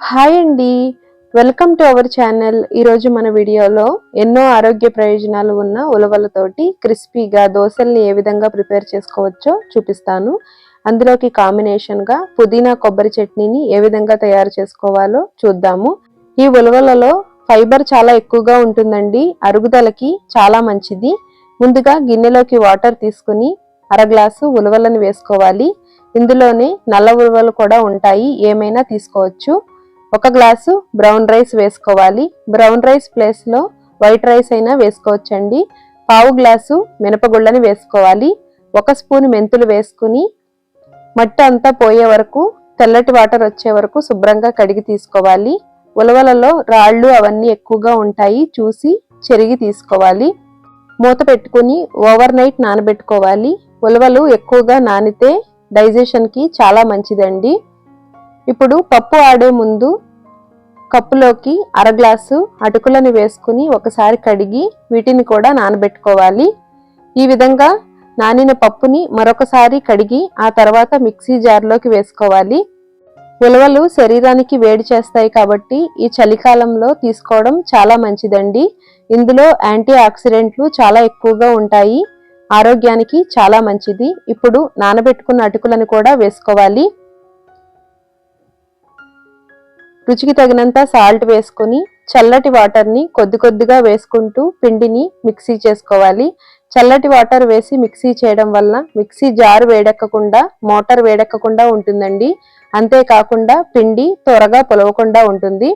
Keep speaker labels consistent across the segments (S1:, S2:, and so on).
S1: Hi అండి. Welcome to our channel. ఈరోజు మన వీడియోలో ఎన్నో ఆరోగ్య ప్రయోజనాలు ఉన్న ఉలవలతోటి క్రిస్పీగా దోశల్ని ఏ విధంగా ప్రిపేర్ చేసుకోవచ్చో చూపిస్తాను. అందులోకి కాంబినేషన్గా పుదీనా కొబ్బరి చట్నీని ఏ విధంగా తయారు చేసుకోవాలో చూద్దాము. ఈ ఉలవలలో ఫైబర్ చాలా ఎక్కువగా ఉంటుందండి. అరుగుదలకి చాలా మంచిది. ముందుగా గిన్నెలోకి వాటర్ తీసుకుని అర గ్లాసు ఉలవలను వేసుకోవాలి. ఇందులోనే నల్ల ఉలవలు కూడా ఉంటాయి. ఏమైనా తీసుకోవచ్చు. ఒక గ్లాసు బ్రౌన్ రైస్ వేసుకోవాలి. బ్రౌన్ రైస్ ప్లేస్లో వైట్ రైస్ అయినా వేసుకోవచ్చండి. పావు గ్లాసు మినపగుళ్ళని వేసుకోవాలి. ఒక స్పూన్ మెంతులు వేసుకుని మట్టి అంతా పోయే వరకు తెల్లటి వాటర్ వచ్చే వరకు శుభ్రంగా కడిగి తీసుకోవాలి. ఉలవలలో రాళ్ళు అవన్నీ ఎక్కువగా ఉంటాయి. చూసి చెరిగి తీసుకోవాలి. మూత పెట్టుకుని ఓవర్ నైట్ నానబెట్టుకోవాలి. ఉలవలు ఎక్కువగా నానితే డైజెషన్కి చాలా మంచిదండి. ఇప్పుడు పప్పు ఆడే ముందు కప్పులోకి అర గ్లాసు అటుకులను వేసుకుని ఒకసారి కడిగి వీటిని కూడా నానబెట్టుకోవాలి. ఈ విధంగా నానిన పప్పుని మరొకసారి కడిగి ఆ తర్వాత మిక్సీ జార్లోకి వేసుకోవాలి. ఉలవలు శరీరానికి వేడి చేస్తాయి కాబట్టి ఈ చలికాలంలో తీసుకోవడం చాలా మంచిదండి. ఇందులో యాంటీ ఆక్సిడెంట్లు చాలా ఎక్కువగా ఉంటాయి. ఆరోగ్యానికి చాలా మంచిది. ఇప్పుడు నానబెట్టుకున్న అటుకులను కూడా వేసుకోవాలి. రుచికి తగినంత సాల్ట్ వేసుకొని చల్లటి వాటర్ని కొద్ది కొద్దిగా వేసుకుంటూ పిండిని మిక్సీ చేసుకోవాలి. చల్లటి వాటర్ వేసి మిక్సీ చేయడం వల్ల మిక్సీ జారు వేడెక్కకుండా మోటార్ వేడెక్కకుండా ఉంటుందండి. అంతేకాకుండా పిండి త్వరగా పొలవకుండా ఉంటుంది.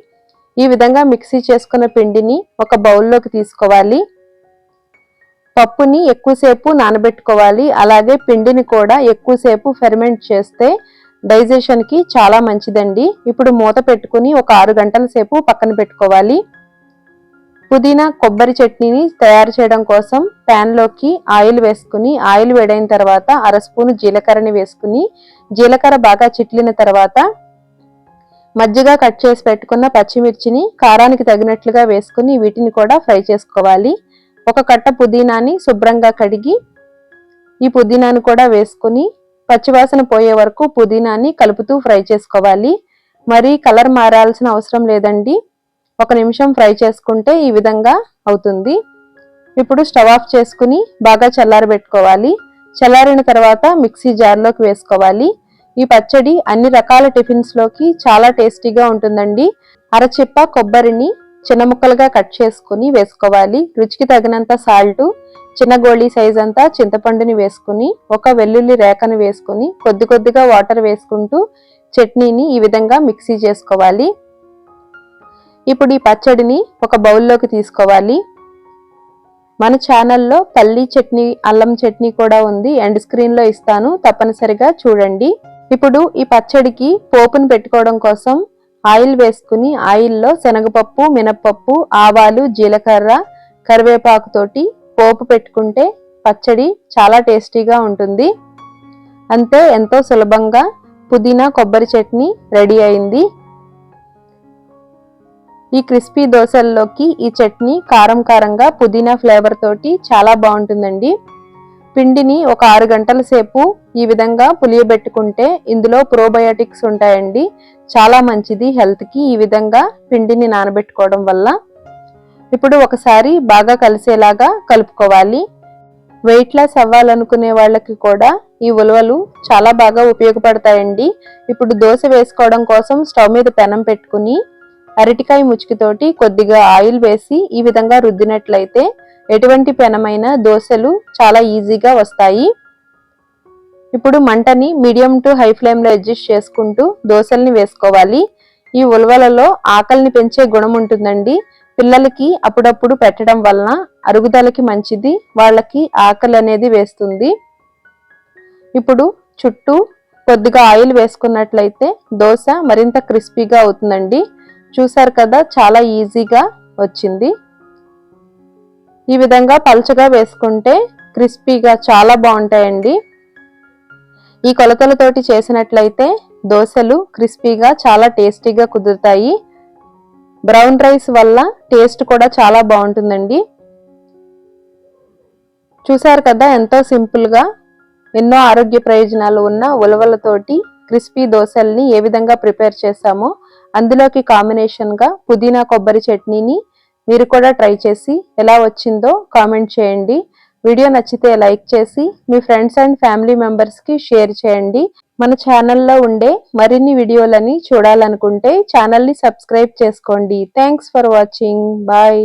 S1: ఈ విధంగా మిక్సీ చేసుకున్న పిండిని ఒక బౌల్లోకి తీసుకోవాలి. పప్పుని ఎక్కువసేపు నానబెట్టుకోవాలి. అలాగే పిండిని కూడా ఎక్కువసేపు ఫెర్మెంట్ చేస్తే డైజెషన్కి చాలా మంచిదండి. ఇప్పుడు మూత పెట్టుకుని ఒక ఆరు గంటల సేపు పక్కన పెట్టుకోవాలి. పుదీనా కొబ్బరి చట్నీని తయారు చేయడం కోసం ప్యాన్లోకి ఆయిల్ వేసుకుని ఆయిల్ వేడైన తర్వాత అర స్పూను జీలకర్రని వేసుకుని జీలకర్ర బాగా చిట్లిన తర్వాత మజ్జిగా కట్ చేసి పెట్టుకున్న పచ్చిమిర్చిని కారానికి తగినట్లుగా వేసుకుని వీటిని కూడా ఫ్రై చేసుకోవాలి. ఒక కట్ట పుదీనాని శుభ్రంగా కడిగి ఈ పుదీనాను కూడా వేసుకుని పచ్చివాసన పోయే వరకు పుదీనాని కలుపుతూ ఫ్రై చేసుకోవాలి. మరి కలర్ మారాల్సిన అవసరం లేదండి. ఒక నిమిషం ఫ్రై చేసుకుంటే ఈ విధంగా అవుతుంది. ఇప్పుడు స్టవ్ ఆఫ్ చేసుకుని బాగా చల్లారబెట్టుకోవాలి. చల్లారిన తర్వాత మిక్సీ జార్లోకి వేసుకోవాలి. ఈ పచ్చడి అన్ని రకాల టిఫిన్స్లోకి చాలా టేస్టీగా ఉంటుందండి. అరచిప్ప కొబ్బరిని చిన్న ముక్కలుగా కట్ చేసుకుని వేసుకోవాలి. రుచికి తగినంత సాల్ట్ చిన్న గోళీ సైజ్ అంతా చింతపండుని వేసుకుని ఒక వెల్లుల్లి రేఖను వేసుకుని కొద్ది కొద్దిగా వాటర్ వేసుకుంటూ చట్నీని ఈ విధంగా మిక్సీ చేసుకోవాలి. ఇప్పుడు ఈ పచ్చడిని ఒక బౌల్లోకి తీసుకోవాలి. మన ఛానల్లో పల్లీ చట్నీ అల్లం చట్నీ కూడా ఉంది. ఎండ్ స్క్రీన్లో ఇస్తాను. తప్పనిసరిగా చూడండి. ఇప్పుడు ఈ పచ్చడికి పోపును పెట్టుకోవడం కోసం ఆయిల్ వేసుకుని ఆయిల్లో శనగపప్పు మినప్పప్పు ఆవాలు జీలకర్ర కరివేపాకు తోటి పోపు పెట్టుకుంటే పచ్చడి చాలా టేస్టీగా ఉంటుంది. అంతే ఎంతో సులభంగా పుదీనా కొబ్బరి చట్నీ రెడీ అయింది. ఈ క్రిస్పీ దోశల్లోకి ఈ చట్నీ కారం కారంగా పుదీనా ఫ్లేవర్ తోటి చాలా బాగుంటుందండి. పిండిని ఒక ఆరు గంటల సేపు ఈ విధంగా పులియబెట్టుకుంటే ఇందులో ప్రోబయోటిక్స్ ఉంటాయండి. చాలా మంచిది హెల్త్కి ఈ విధంగా పిండిని నానబెట్టుకోవడం వల్ల. ఇప్పుడు ఒకసారి బాగా కలిసేలాగా కలుపుకోవాలి. వెయిట్ లాస్ అవ్వాలనుకునే వాళ్ళకి కూడా ఈ ఉలవలు చాలా బాగా ఉపయోగపడతాయండి. ఇప్పుడు దోశ వేసుకోవడం కోసం స్టవ్ మీద పెనం పెట్టుకుని అరటికాయ ముచ్చుకితోటి కొద్దిగా ఆయిల్ వేసి ఈ విధంగా రుద్దినట్లయితే ఎటువంటి పెనమైన దోశలు చాలా ఈజీగా వస్తాయి. ఇప్పుడు మంటని మీడియం టు హై ఫ్లేమ్లో అడ్జస్ట్ చేసుకుంటూ దోశల్ని వేసుకోవాలి. ఈ ఉలవలలో ఆకలిని పెంచే గుణం ఉంటుందండి. పిల్లలకి అప్పుడప్పుడు పెట్టడం వలన అరుగుదలకి మంచిది వాళ్ళకి ఆకలి అనేది వేస్తుంది. ఇప్పుడు చుట్టూ కొద్దిగా ఆయిల్ వేసుకున్నట్లయితే దోశ మరింత క్రిస్పీగా అవుతుందండి. చూసారు కదా చాలా ఈజీగా వచ్చింది. ఈ విధంగా పలుచగా వేసుకుంటే క్రిస్పీగా చాలా బాగుంటాయండి. ఈ కొలతలతోటి చేసినట్లయితే దోశలు క్రిస్పీగా చాలా టేస్టీగా కుదురుతాయి. బ్రౌన్ రైస్ వల్ల టేస్ట్ కూడా చాలా బాగుంటుందండి. చూసారు కదా ఎంతో సింపుల్గా ఎన్నో ఆరోగ్య ప్రయోజనాలు ఉన్న ఉలవలతోటి క్రిస్పీ దోశల్ని ఏ విధంగా ప్రిపేర్ చేశామో. అందులోకి కాంబినేషన్గా పుదీనా కొబ్బరి చట్నీని మీరు కూడా ట్రై చేసి ఎలా వచ్చిందో కామెంట్ చేయండి. వీడియో నచ్చితే లైక్ చేసి మీ ఫ్రెండ్స్ అండ్ ఫ్యామిలీ మెంబర్స్కి షేర్ చేయండి. మన ఛానల్లో ఉండే మరిన్ని వీడియోలని చూడాలనుకుంటే ఛానల్ని సబ్స్క్రైబ్ చేసుకోండి. Thanks for watching bye